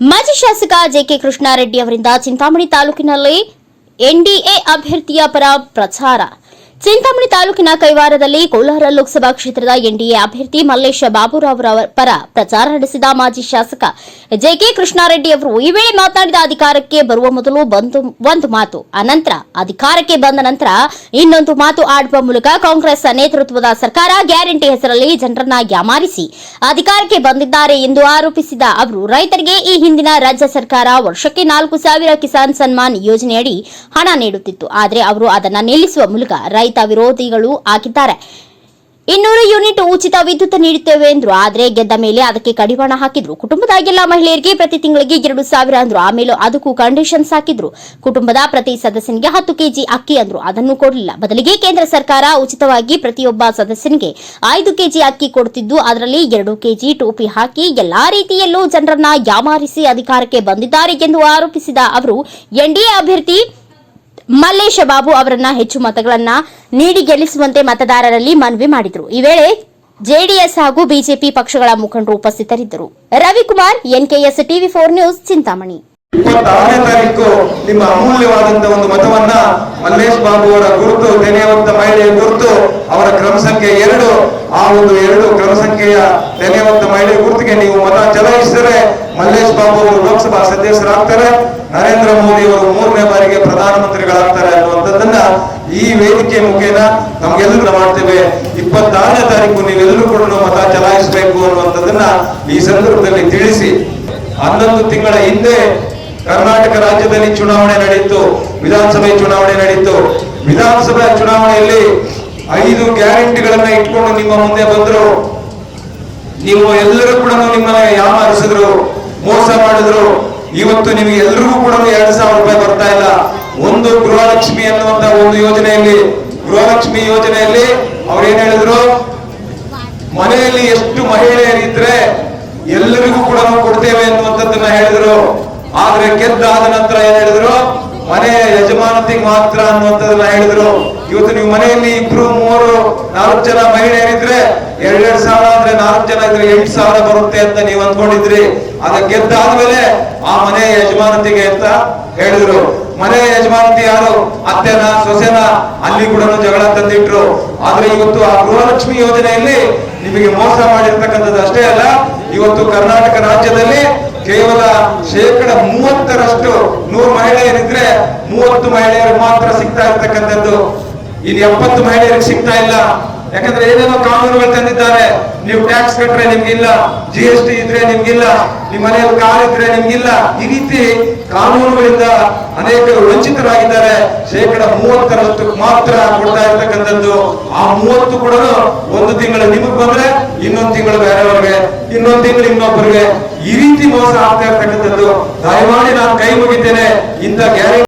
ಮಾಜಿ ಶಾಸಕ ಜೆಕೆ ಕೃಷ್ಣಾರೆಡ್ಡಿ ಅವರಿಂದ ಚಿಂತಾಮಣಿ ತಾಲೂಕಿನಲ್ಲಿ ಎನ್ಡಿಎ ಅಭ್ಯರ್ಥಿಯ ಪರ ಪ್ರಚಾರ. ಚಿಂತಾಮಣಿ ತಾಲೂಕಿನ ಕೈವಾರದಲ್ಲಿ ಕೋಲಾರ ಲೋಕಸಭಾ ಕ್ಷೇತ್ರದ ಎನ್ಡಿಎ ಅಭ್ಯರ್ಥಿ ಮಲ್ಲೇಶ ಬಾಬುರಾವ್ ಪರ ಪ್ರಚಾರ ನಡೆಸಿದ ಮಾಜಿ ಶಾಸಕ ಜೆಕೆ ಕೃಷ್ಣಾರೆಡ್ಡಿ ಅವರು ಈ ವೇಳೆ ಮಾತನಾಡಿದ ಅಧಿಕಾರಕ್ಕೆ ಬರುವ ಮೊದಲು ಒಂದು ಮಾತು, ಅನಂತರ ಅಧಿಕಾರಕ್ಕೆ ಬಂದ ನಂತರ ಇನ್ನೊಂದು ಮಾತು ಆಡುವ ಮೂಲಕ ಕಾಂಗ್ರೆಸ್ ನೇತೃತ್ವದ ಸರ್ಕಾರ ಗ್ಯಾರಂಟಿ ಹೆಸರಲ್ಲಿ ಜನರನ್ನ ಯಾಮಾರಿಸಿ ಅಧಿಕಾರಕ್ಕೆ ಬಂದಿದ್ದಾರೆ ಎಂದು ಆರೋಪಿಸಿದ ಅವರು, ರೈತರಿಗೆ ಈ ಹಿಂದಿನ ರಾಜ್ಯ ಸರ್ಕಾರ ವರ್ಷಕ್ಕೆ ನಾಲ್ಕು ಸಾವಿರ ಕಿಸಾನ್ ಸನ್ಮಾನ್ ಯೋಜನೆಯಡಿ ಹಣ ನೀಡುತ್ತಿತ್ತು. ಆದರೆ ಅವರು ಅದನ್ನು ನಿಲ್ಲಿಸುವ ಮೂಲಕ ರೈತ ವಿರೋಧಿಗಳು ಹಾಕಿದ್ದಾರೆ. ಇನ್ನೂರು ಯೂನಿಟ್ ಉಚಿತ ವಿದ್ಯುತ್ ನೀಡುತ್ತೇವೆ ಎಂದ್ರು ಆದ್ರೆ ಗೆದ್ದ ಮೇಲೆ ಅದಕ್ಕೆ ಕಡಿವಾಣ ಹಾಕಿದ್ರು. ಕುಟುಂಬದ ಮಹಿಳೆಯರಿಗೆ ಪ್ರತಿ ತಿಂಗಳಿಗೆ ಎರಡು ಸಾವಿರ ಅಂದ್ರು. ಆಮೇಲೆ ಅದಕ್ಕೂ ಕಂಡೀಷನ್ಸ್ ಹಾಕಿದ್ರು. ಕುಟುಂಬದ ಪ್ರತಿ ಸದಸ್ಯನಿಗೆ ಹತ್ತು ಕೆಜಿ ಅಕ್ಕಿ ಅಂದ್ರು. ಅದನ್ನು ಕೊಡಲಿಲ್ಲ. ಬದಲಿಗೆ ಕೇಂದ್ರ ಸರ್ಕಾರ ಉಚಿತವಾಗಿ ಪ್ರತಿಯೊಬ್ಬ ಸದಸ್ಯನಿಗೆ ಐದು ಕೆಜಿ ಅಕ್ಕಿ ಕೊಡುತ್ತಿದ್ದು ಅದರಲ್ಲಿ ಎರಡು ಕೆಜಿ ಟೋಪಿ ಹಾಕಿ ಎಲ್ಲಾ ರೀತಿಯಲ್ಲೂ ಜನರನ್ನ ಯಾಮಾರಿಸಿ ಅಧಿಕಾರಕ್ಕೆ ಬಂದಿದ್ದಾರೆ ಎಂದು ಆರೋಪಿಸಿದ ಅವರು, ಎನ್ಡಿಎ ಅಭ್ಯರ್ಥಿ ಮಲ್ಲೇಶ ಬಾಬು ಅವರನ್ನ ಹೆಚ್ಚು ಮತಗಳನ್ನ ನೀಡಿ ಗೆಲ್ಲಿಸುವಂತೆ ಮತದಾರರಲ್ಲಿ ಮನವಿ ಮಾಡಿದರು. ಈ ವೇಳೆ ಜೆಡಿಎಸ್ ಹಾಗೂ ಬಿಜೆಪಿ ಪಕ್ಷಗಳ ಮುಖಂಡರು ಉಪಸ್ಥಿತರಿದ್ದರು. Ravikumar, NKS TV four news, Chintamani. ಇಪ್ಪತ್ತಾರನೇ ತಾರೀಕು ನಿಮ್ಮ ಅಮೂಲ್ಯವಾದಂತ ಒಂದು ಮತವನ್ನ ಮಲ್ಲೇಶ್ ಬಾಬು ಅವರ ಗುರುತು ತೆನೆಯುವಂತ ಮಹಿಳೆಯ ಗುರುತು, ಅವರ ಕ್ರಮ ಸಂಖ್ಯೆ ಎರಡು, ಆ ಒಂದು ಎರಡು ಕ್ರಮ ಸಂಖ್ಯೆಯ ತೆನೆಯುವಂತ ಮಹಿಳೆಯ ಗುರುತಿಗೆ ನೀವು ಮತ ಚಲಾಯಿಸಿದರೆ ಮಲ್ಲೇಶ್ ಬಾಬು ಅವರು ಲೋಕಸಭಾ ಸದಸ್ಯರಾಗ್ತಾರೆ. ನರೇಂದ್ರ ಮೋದಿ ಅವರು ಪ್ರಧಾನಮಂತ್ರಿಗಳಾಗ್ತಾರೆ ಅನ್ನುವಂಥದ್ದನ್ನ ಈ ವೇದಿಕೆ ಮುಖೇನ ನಮ್ಗೆಲ್ಲರೂ ಮಾಡ್ತೇವೆ. ಇಪ್ಪತ್ತಾರನೇ ತಾರೀಕು ನೀವೆಲ್ಲರೂ ಕೂಡ ಮತ ಚಲಾಯಿಸಬೇಕು ಅನ್ನುವಂಥದ್ದನ್ನ ಈ ಸಂದರ್ಭದಲ್ಲಿ ತಿಳಿಸಿ. ಹನ್ನೊಂದು ತಿಂಗಳ ಹಿಂದೆ ಕರ್ನಾಟಕ ರಾಜ್ಯದಲ್ಲಿ ಚುನಾವಣೆ ನಡೆಯಿತು ವಿಧಾನಸಭೆ ಚುನಾವಣೆ ನಡೆಯಿತು ವಿಧಾನಸಭೆ ಚುನಾವಣೆಯಲ್ಲಿ ಐದು ಗ್ಯಾರಂಟಿಗಳನ್ನ ಇಟ್ಕೊಂಡು ನಿಮ್ಮ ಮುಂದೆ ಬಂದ್ರು. ನೀವು ಎಲ್ಲರೂ ಕೂಡ ನಿಮ್ಮನ್ನ ಯಾಮಾರಿಸಿದ್ರು, ಮೋಸ ಮಾಡಿದ್ರು. ಇವತ್ತು ನಿಮಗೆ ಎಲ್ರಿಗೂ ಕೂಡ ಎರಡ್ ಸಾವಿರ ರೂಪಾಯಿ ಬರ್ತಾ ಇಲ್ಲ. ಒಂದು ಗೃಹಲಕ್ಷ್ಮಿ ಅನ್ನುವಂತ ಒಂದು ಯೋಜನೆಯಲ್ಲಿ, ಗೃಹಲಕ್ಷ್ಮಿ ಯೋಜನೆಯಲ್ಲಿ ಅವ್ರು ಏನ್ ಹೇಳಿದ್ರು? ಮನೆಯಲ್ಲಿ ಎಷ್ಟು ಮಹಿಳೆಯರಿದ್ರೆ ಎಲ್ಲರಿಗೂ ಕೂಡ ನಾವು ಕೊಡ್ತೇವೆ ಅನ್ನುವಂಥದ್ದನ್ನ ಹೇಳಿದ್ರು. ಆದ್ರೆ ಗೆದ್ದಾದ ನಂತರ ಏನ್ ಹೇಳಿದ್ರು? ಮನೆಯ ಯಜಮಾನತಿಗೆ ಮಾತ್ರ ಅನ್ನುವಂಥದ್ದನ್ನ ಹೇಳಿದ್ರು. ಇವತ್ತು ನೀವು ಮನೆಯಲ್ಲಿ ಇಬ್ರು ಮೂರು ನಾಲ್ಕು ಜನ ಮಹಿಳೆಯರಿದ್ರೆ ಎರಡೆರಡು ಸಾವಿರ ಅಂದ್ರೆ ನಾಲ್ಕು ಜನ ಇದ್ರೆ ಎಂಟು ಸಾವಿರ ಬರುತ್ತೆ ಅಂತ ನೀವು ಅಂದ್ಕೊಂಡಿದ್ರಿ. ಅದ ಗೆದ್ದಾದ್ಮೇಲೆ ಆ ಮನೆ ಯಜಮಾನತಿಗೆ ಅಂತ ಹೇಳಿದ್ರು. ಮನೆ ಯಜಮಾನತಿ ಯಾರು? ಅತ್ತೆನ, ಸೊಸೆನ? ಅಲ್ಲಿ ಕೂಡ ಜಗಳ ತಂದಿಟ್ರು. ಆದ್ರೆ ಇವತ್ತು ಆ ಗೃಹಲಕ್ಷ್ಮಿ ಯೋಜನೆಯಲ್ಲಿ ನಿಮಗೆ ಮೋಸ ಮಾಡಿರ್ತಕ್ಕಂಥದ್ದು ಅಷ್ಟೇ ಅಲ್ಲ, ಇವತ್ತು ಕರ್ನಾಟಕ ರಾಜ್ಯದಲ್ಲಿ ಕೇವಲ ಶೇಕಡ ಮೂವತ್ತರಷ್ಟು ನೂರು ಮಹಿಳೆಯರಿದ್ರೆ ಮೂವತ್ತು ಮಹಿಳೆಯರು ಮಾತ್ರ ಸಿಗ್ತಾ ಇರ್ತಕ್ಕಂಥದ್ದು. ಇನ್ನು ಎಪ್ಪತ್ತು ಮಹಿಳೆಯರಿಗೆ ಸಿಗ್ತಾ ಇಲ್ಲ. ಯಾಕಂದ್ರೆ ಏನೇನೋ ಕಾನೂನುಗಳು ತಂದಿದ್ದಾರೆ. ನೀವು ಟ್ಯಾಕ್ಸ್ ಕಟ್ಟರೆ ನಿಮ್ಗಿಲ್ಲ ಜಿ ಎಸ್ ಟಿ ಇದ್ರೆ ನಿಮ್ಗಿಲ್ಲ, ನಿಮ್ಮ ಮನೆಯಲ್ಲಿ ಕಾರ್ ಇದ್ರೆ ನಿಮ್ಗಿಲ್ಲ. ಈ ರೀತಿ ಕಾನೂನುಗಳಿಂದ ಅನೇಕರು ವಂಚಿತರಾಗಿದ್ದಾರೆ. ಶೇಕಡ ಮೂವತ್ತರಷ್ಟು ಮಾತ್ರ ಕೊಡ್ತಾ ಇರ್ತಕ್ಕಂಥದ್ದು. ಆ ಮೂವತ್ತು ಕೂಡ ಒಂದು ತಿಂಗಳು ನಿಮಗ್ ಬಂದ್ರೆ, ಇನ್ನೊಂದು ತಿಂಗಳು ಬೇರೆಯವ್ರಿಗೆ, ಇನ್ನೊಂದು ತಿಂಗಳು ಇನ್ನೊಬ್ಬರಿಗೆ. ಈ ರೀತಿ ಮೋಸ ಆಗ್ತಾ ಇರ್ತಕ್ಕಂಥದ್ದು. ದಯಮಾಡಿ ನಾನು ಕೈ ಮುಗಿತೇನೆ. ಇಂಥ ಗ್ಯಾರಂಟಿ